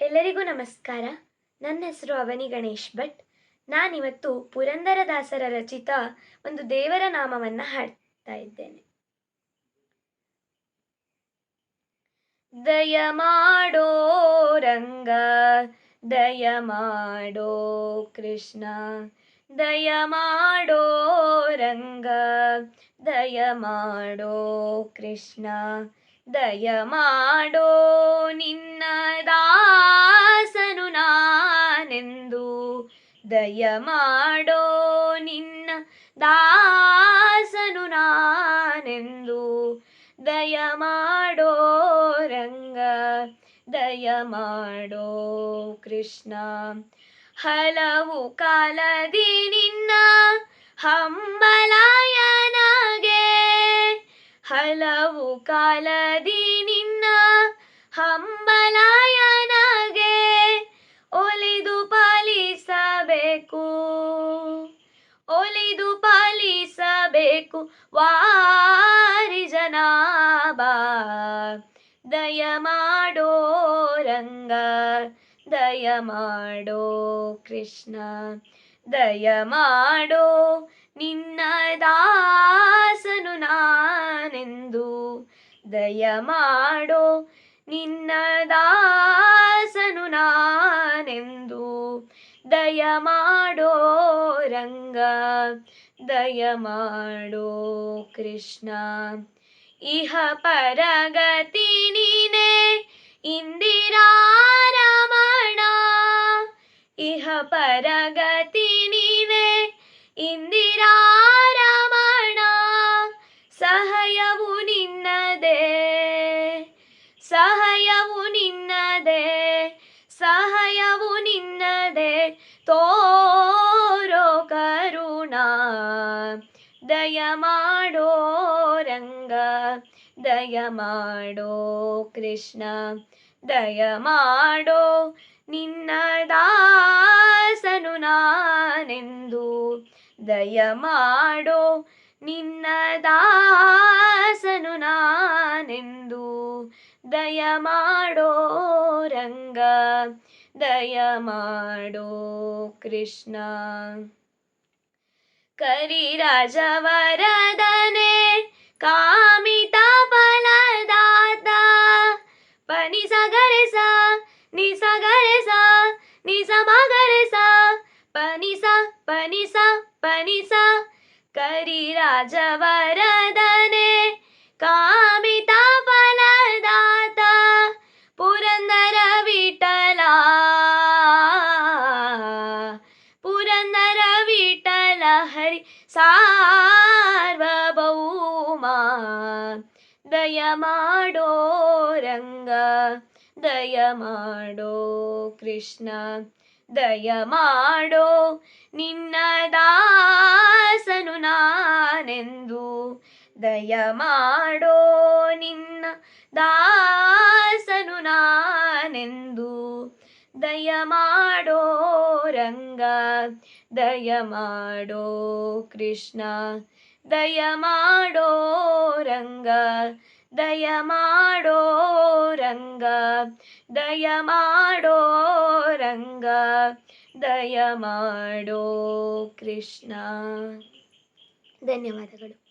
ಎಲ್ಲರಿಗೂ ನಮಸ್ಕಾರ. ನನ್ನ ಹೆಸರು ಅವನಿ ಗಣೇಶ್ ಭಟ್. ನಾನಿವತ್ತು ಪುರಂದರದಾಸರ ರಚಿತ ಒಂದು ದೇವರ ನಾಮವನ್ನು ಹಾಡ್ತಾ ಇದ್ದೇನೆ. ದಯ ಮಾಡೋ ರಂಗ, ದಯ ಮಾಡೋ ಕೃಷ್ಣ, ದಯ ಮಾಡೋ ರಂಗ, ದಯ ಮಾಡೋ ಕೃಷ್ಣ, ದಯ ಮಾಡೋ ದಯ ಮಾಡೋ ನಿನ್ನ ದಾಸನು ನಾನೆಂದು. ದಯ ಮಾಡೋ ರಂಗ ದಯ ಮಾಡೋ ಕೃಷ್ಣ. ಹಲವು ಕಾಲದಿ ನಿನ್ನ ಹಂಬಲಾಯನಗೆ, ಹಲವು ಕಾಲದಿ ಪಾಲಿಸಬೇಕು ವಾರಿ ಜನಾಬ, ದಯ ಮಾಡೋ ರಂಗ, ದಯ ಮಾಡೋ ಕೃಷ್ಣ, ದಯ ಮಾಡೋ ನಿನ್ನ ದಾಸನು ನಾನೆಂದು, ದಯ ಮಾಡೋ ನಿನ್ನ ದಾಸನು ನಾನೆಂದು, ದಯ ಮಾಡೋ ರಂಗ ದಯ ಮಾಡೋ ಕೃಷ್ಣ. ಇಹ ಪರಗತಿ ನೀನೆ ಇಂದಿರಾರಮಣ ಇಹ ಪರಗತಿ ನೀನೆ ಇಂದಿರಾರಮಣ ಸಹಯವು ನಿನ್ನದೇ, ಸಹಯವು ದಯ ಮಾಡೋ ರಂಗ, ದಯ ಮಾಡೋ ಕೃಷ್ಣ, ದಯ ಮಾಡೋ ನಿನ್ನ ದಾಸನು ನಾನೆಂದು, ದಯ ಮಾಡೋ ನಿನ್ನ ದಾಸನು ನಾನೆಂದು, ದಯ ಮಾಡೋ ರಂಗ, ದಯ ಮಾಡೋ ಕೃಷ್ಣ. કરી રાજા વરદને કામિતા ફલદાતા પની સગરે સા ની સગરે સા ની સમગરે સા પની સા પની સા પની સા કરી રાજા ಸಾರ್ವಭೌಮ. ದಯ ಮಾಡೋ ರಂಗ, ದಯ ಮಾಡೋ ಕೃಷ್ಣ, ದಯ ಮಾಡೋ ನಿನ್ನ ದಾಸನು ನಾನೆಂದು, ದಯ ಮಾಡೋ ನಿನ್ನ ದಾಸನು ನಾನೆಂದು, ದಯ ಮಾಡೋ ರಂಗ ದಯ ಮಾಡೋ ಕೃಷ್ಣ, ದಯ ಮಾಡೋ ರಂಗ, ದಯ ಮಾಡೋ ರಂಗ, ದಯ ಮಾಡೋ ರಂಗ, ದಯ ಮಾಡೋ ಕೃಷ್ಣ. ಧನ್ಯವಾದಗಳು.